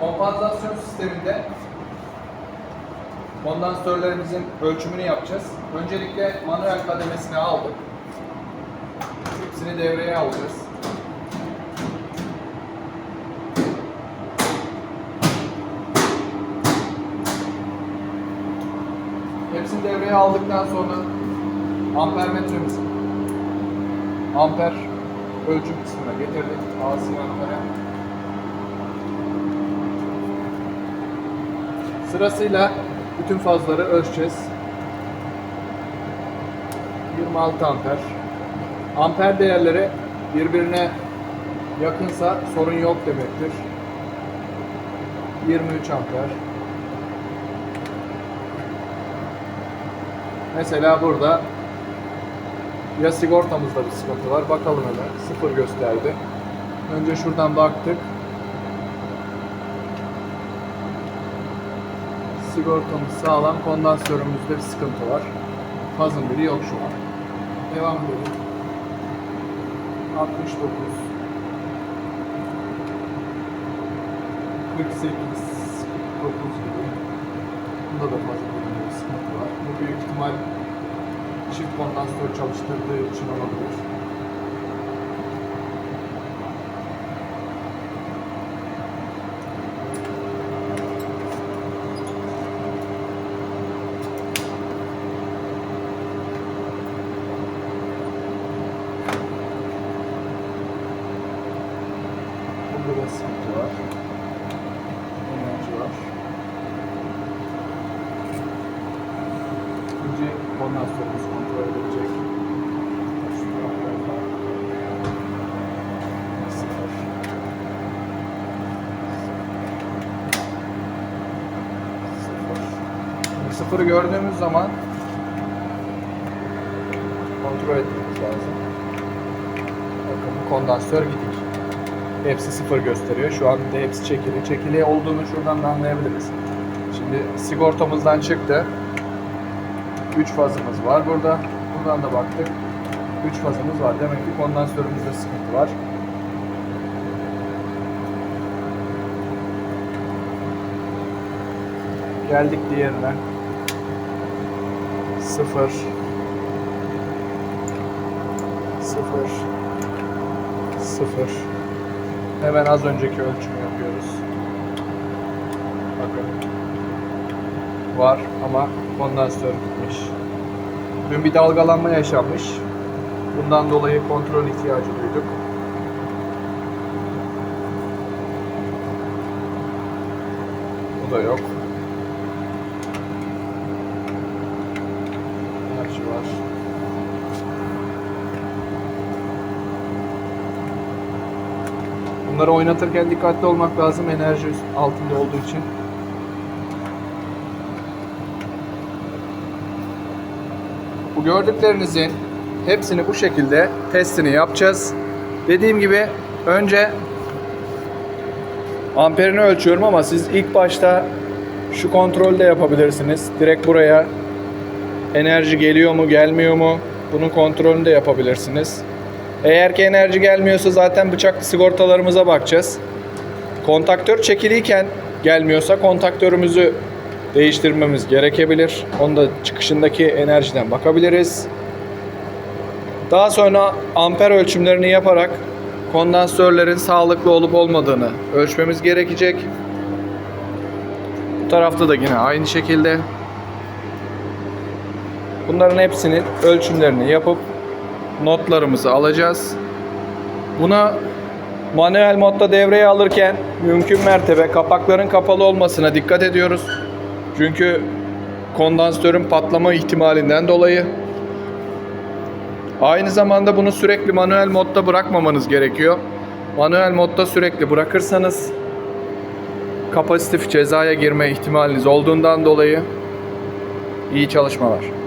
Kompansasyon sisteminde kondansatörlerimizin ölçümünü yapacağız. Öncelikle manuel kademesini aldık. Hepsini devreye alacağız. Hepsini devreye aldıktan sonra ampermetremizi amper ölçüm kısmına getirdik. AC ampere. Sırasıyla bütün fazları ölçeceğiz. 26 amper. Amper değerleri birbirine yakınsa sorun yok demektir. 23 amper. Mesela burada ya sigortamızda bir sıkıntı var. Bakalım hemen. Sıfır gösterdi. Önce şuradan baktık. Sigortamız sağlam. Kondansörümüzde bir sıkıntı var. Fazın biri yok şu an. Devam edelim. 69 48 49 gibi. Bunda da fazla bir sıkıntı var. Bu büyük ihtimal çift kondansatör çalıştırdığı için olabilir. Sıkıntı var. Enerji var. Kontrol biraz daha. Sıfır. Sıfır. Şimdi sıfırı gördüğümüz zaman kontrol etmemiz lazım. Bakın bu kondansatör gidik. Hepsi sıfır gösteriyor. Şu an de hepsi çekili. Çekili olduğunu şuradan da anlayabiliriz. Şimdi sigortamızdan çıktı. 3 fazımız var burada. Buradan da baktık. 3 fazımız var. Demek ki kondansörümüzde sıkıntı var. Geldik diğerine. 0 0 0 Hemen az önceki ölçümü yapıyoruz. Bakın. Var ama kondansatör gitmiş. Dün bir dalgalanma yaşanmış. Bundan dolayı kontrol ihtiyacı duyduk. Bu da yok. Enerji var. Bunları oynatırken dikkatli olmak lazım enerji altında olduğu için. Bu gördüklerinizin hepsini bu şekilde testini yapacağız. Dediğim gibi önce amperini ölçüyorum ama siz ilk başta şu kontrolde yapabilirsiniz. Direkt buraya enerji geliyor mu gelmiyor mu bunun kontrolünü de yapabilirsiniz. Eğer ki enerji gelmiyorsa zaten bıçaklı sigortalarımıza bakacağız. Kontaktör çekiliyken gelmiyorsa kontaktörümüzü değiştirmemiz gerekebilir. Onu da çıkışındaki enerjiden bakabiliriz. Daha sonra amper ölçümlerini yaparak kondansörlerin sağlıklı olup olmadığını ölçmemiz gerekecek. Bu tarafta da yine aynı şekilde. Bunların hepsinin ölçümlerini yapıp notlarımızı alacağız. Buna manuel modda devreye alırken mümkün mertebe kapakların kapalı olmasına dikkat ediyoruz. Çünkü kondansatörün patlama ihtimalinden dolayı. Aynı zamanda bunu sürekli manuel modda bırakmamanız gerekiyor. Manuel modda sürekli bırakırsanız kapasitif cezaya girme ihtimaliniz olduğundan dolayı iyi çalışmalar.